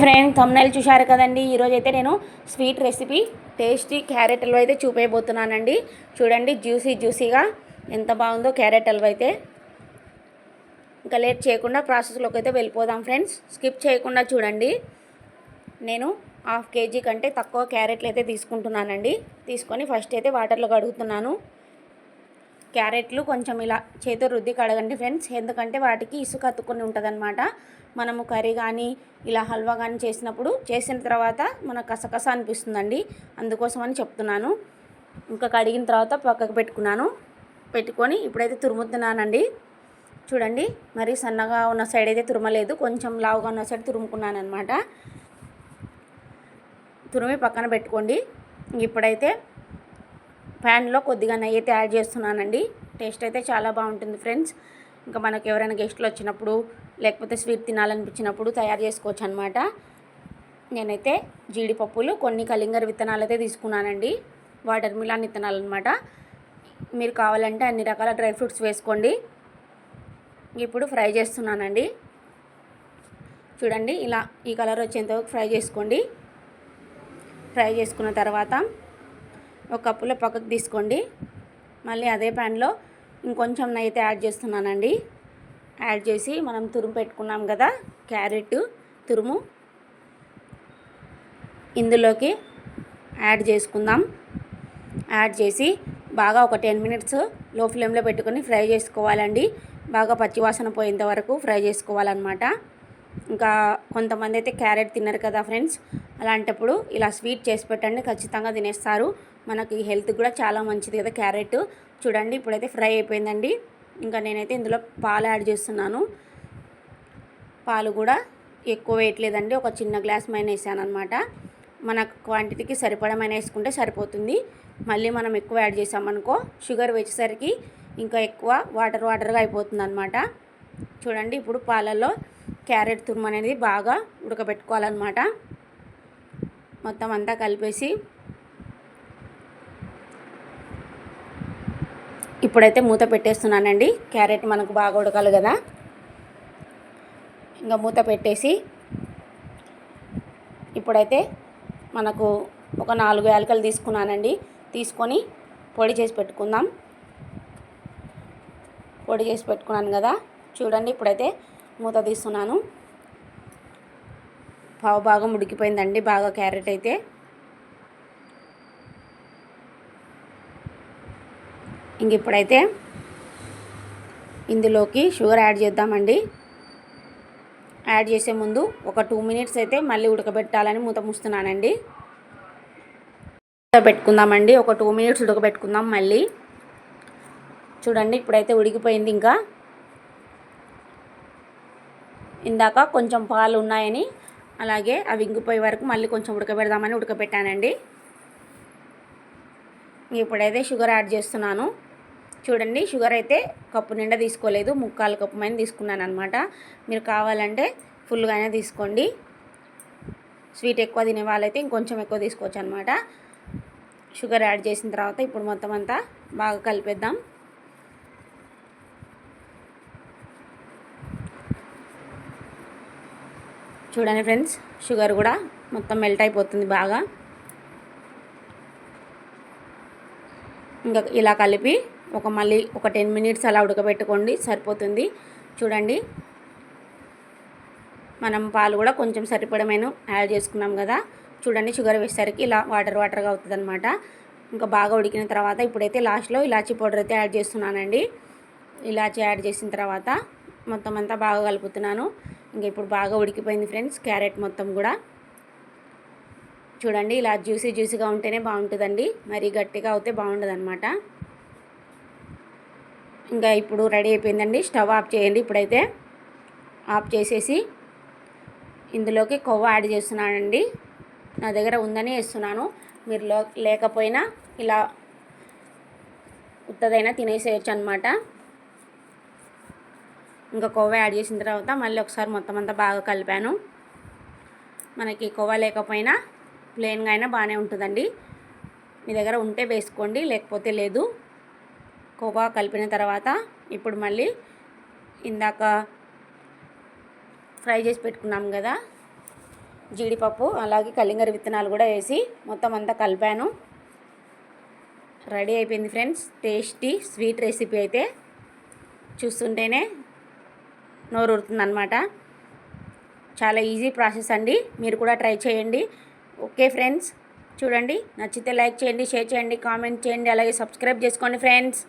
Friend thumbnail చూశారు కదండి. ఈరోజు అయితే నేను sweet recipe tasty carrot halwa అయితే చూపేయబోతున్నానండి. చూడండి జ్యూసీ జ్యూసీగా ఎంత బాగుందో క్యారెట్ హల్వా అయితే. ఇంకా లేట్ చేయకుండా ప్రాసెస్లోకి అయితే వెళ్ళిపోదాం ఫ్రెండ్స్. స్కిప్ చేయకుండా చూడండి. నేను హాఫ్ కేజీ కంటే తక్కువ క్యారెట్లు అయితే తీసుకుంటున్నానండి. తీసుకొని ఫస్ట్ అయితే వాటర్లో కడుగుతున్నాను క్యారెట్లు కొంచెం ఇలా చేతితో రుద్ది కడగండి ఫ్రెండ్స్. ఎందుకంటే వాటికి ఇసుక అతుక్కుని ఉంటుందన్నమాట. మనము కర్రీ కానీ ఇలా హల్వా కానీ చేసినప్పుడు చేసిన తర్వాత మనకు కసకస అనిపిస్తుందండి. అందుకోసం అని చెప్తున్నాను. ఇంకా కడిగిన తర్వాత పక్కకు పెట్టుకున్నాను. పెట్టుకొని ఇప్పుడైతే తురుముతున్నానండి. చూడండి మరి సన్నగా ఉన్న సైడ్ అయితే తురమలేదు. కొంచెం లావుగా ఉన్న సైడ్ తురుముకున్నాను అనమాట తురిమి పక్కన పెట్టుకోండి. ఇప్పుడైతే ప్యాన్లో కొద్దిగా నెయ్యి అయితే యాడ్ చేస్తున్నానండి. టేస్ట్ అయితే చాలా బాగుంటుంది ఫ్రెండ్స్. ఇంకా మనకు ఎవరైనా గెస్ట్లు వచ్చినప్పుడు లేకపోతే స్వీట్ తినాలనిపించినప్పుడు తయారు చేసుకోవచ్చు అనమాట నేనైతే జీడిపప్పులు కొన్ని కలింగర విత్తనాలు అయితే తీసుకున్నానండి. వాటర్ మిలాన్ విత్తనాలు అనమాట మీరు కావాలంటే అన్ని రకాల డ్రై ఫ్రూట్స్ వేసుకోండి. ఇప్పుడు ఫ్రై చేస్తున్నానండి. చూడండి ఇలా ఈ కలర్ వచ్చేంతవరకు ఫ్రై చేసుకోండి. ఫ్రై చేసుకున్న తర్వాత ఒక కప్పులో పక్కకు తీసుకోండి. మళ్ళీ అదే ప్యాన్లో ఇంకొంచెం నైతే యాడ్ చేస్తున్నానండి. యాడ్ చేసి మనం తురుము పెట్టుకున్నాం కదా క్యారెట్ తురుము. ఇందులోకి యాడ్ చేసుకుందాం. యాడ్ చేసి బాగా ఒక టెన్ మినిట్స్లో ఫ్లేమ్లో పెట్టుకొని ఫ్రై చేసుకోవాలండి. బాగా పచ్చివాసన పోయేంత వరకు ఫ్రై చేసుకోవాలన్నమాట. ఇంకా కొంతమంది అయితే క్యారెట్ తిన్నారు కదా ఫ్రెండ్స్ అలాంటప్పుడు ఇలా స్వీట్ చేసి పెట్టండి ఖచ్చితంగా తినేస్తారు. మనకి హెల్త్ కూడా చాలా మంచిది కదా క్యారెట్. చూడండి ఇప్పుడైతే ఫ్రై అయిపోయిందండి. ఇంకా నేనైతే ఇందులో పాలు యాడ్ చేస్తున్నాను. పాలు కూడా ఎక్కువ వేయట్లేదండి. ఒక చిన్న గ్లాస్ మైన వేసాను అనమాట మన క్వాంటిటీకి సరిపడమైన వేసుకుంటే సరిపోతుంది. మళ్ళీ మనం ఎక్కువ యాడ్ చేసామనుకో షుగర్ వచ్చేసరికి ఇంకా ఎక్కువ వాటర్ వాటర్గా అయిపోతుంది అనమాట చూడండి ఇప్పుడు పాలల్లో క్యారెట్ తురుము అనేది బాగా ఉడకబెట్టుకోవాలన్నమాట. మొత్తం అంతా కలిపేసి ఇప్పుడైతే మూత పెట్టేస్తున్నానండి. క్యారెట్ మనకు బాగా ఉడకాలి కదా. ఇంకా మూత పెట్టేసి ఇప్పుడైతే మనకు ఒక నాలుగు యాలకలు తీసుకున్నానండి. తీసుకొని పొడి చేసి పెట్టుకుందాం. పొడి చేసి పెట్టుకున్నాను కదా. చూడండి ఇప్పుడైతే మూత తీస్తున్నాను. పావు బాగా ఉడికిపోయిందండి. బాగా క్యారెట్ అయితే. ఇంక ఇప్పుడైతే ఇందులోకి షుగర్ యాడ్ చేద్దామండి. యాడ్ చేసే ముందు ఒక టూ మినిట్స్ అయితే మళ్ళీ ఉడకబెట్టాలని మూత మూస్తున్నానండి. పెట్టుకుందామండి. ఒక టూ మినిట్స్ ఉడకబెట్టుకుందాం మళ్ళీ. చూడండి ఇప్పుడైతే ఉడికిపోయింది ఇంకా. ఇందాక కొంచెం పాలు ఉన్నాయని అలాగే అవి ఇంగిపోయే వరకు మళ్ళీ కొంచెం ఉడకబెడదామని ఉడకబెట్టానండి. ఇప్పుడైతే షుగర్ యాడ్ చేస్తున్నాను. చూడండి షుగర్ అయితే కప్పు నిండా తీసుకోలేదు ముక్కాలు కప్పు మైన తీసుకున్నాను అనమాట మీరు కావాలంటే ఫుల్గానే తీసుకోండి. స్వీట్ ఎక్కువ తినే వాళ్ళైతే ఇంకొంచెం ఎక్కువ తీసుకోవచ్చు అనమాట షుగర్ యాడ్ చేసిన తర్వాత ఇప్పుడు మొత్తం అంతా బాగా కలిపేద్దాం. చూడండి ఫ్రెండ్స్ షుగర్ కూడా మొత్తం మెల్ట్ అయిపోతుంది బాగా. ఇంకా ఇలా కలిపి ఒక మళ్ళీ ఒక టెన్ మినిట్స్ అలా ఉడకబెట్టుకోండి సరిపోతుంది. చూడండి. మనం పాలు కూడా కొంచెం సరిపడమైన యాడ్ చేసుకున్నాం కదా. చూడండి షుగర్ వేసేసరికి ఇలా వాటర్ వాటర్గా అవుతుంది అనమాట ఇంకా బాగా ఉడికిన తర్వాత ఇప్పుడైతే లాస్ట్లో ఇలాచీ పౌడర్ అయితే యాడ్ చేస్తున్నానండి. ఇలాచీ యాడ్ చేసిన తర్వాత మొత్తం అంతా బాగా కలుపుతున్నాను. ఇంకా ఇప్పుడు బాగా ఉడికిపోయింది ఫ్రెండ్స్ క్యారెట్ మొత్తం కూడా. చూడండి ఇలా జ్యూసీ జ్యూసీగా ఉంటేనే బాగుంటుందండి. మరి గట్టిగా అవుతే బాగుండదు అనమాట ఇంకా ఇప్పుడు రెడీ అయిపోయిందండి. స్టవ్ ఆఫ్ చేయండి ఇప్పుడైతే. ఆఫ్ చేసేసి ఇందులోకి కొవ్వ యాడ్ చేస్తున్నానండి. నా దగ్గర ఉందని వేస్తున్నాను. మీరు లేకపోయినా ఇలా ఉత్తదైనా తినేసేయచ్చు అనమాట ఇంకా కొవ్వ యాడ్ చేసిన తర్వాత మళ్ళీ ఒకసారి మొత్తం అంతా బాగా కలిపాను. మనకి కొవ్వ లేకపోయినా ప్లెయిన్గా అయినా బాగానే ఉంటుందండి. మీ దగ్గర ఉంటే వేసుకోండి లేకపోతే లేదు. కోవా కలిపిన తర్వాత ఇప్పుడు మళ్ళీ ఇందాక ఫ్రై చేసి పెట్టుకున్నాం కదా జీడిపప్పు అలాగే కలింగర విత్తనాలు కూడా వేసి మొత్తం అంతా కలిపాను. రెడీ అయిపోయింది ఫ్రెండ్స్. టేస్టీ స్వీట్ రెసిపీ అయితే చూస్తుంటేనే నోరు అనమాట చాలా ఈజీ ప్రాసెస్ అండి. మీరు కూడా ట్రై చేయండి. Okay friends. చూడండి నచ్చితే లైక్ చేయండి షేర్ చేయండి కామెంట్ చేయండి అలాగే సబ్స్క్రైబ్ చేసుకోండి ఫ్రెండ్స్.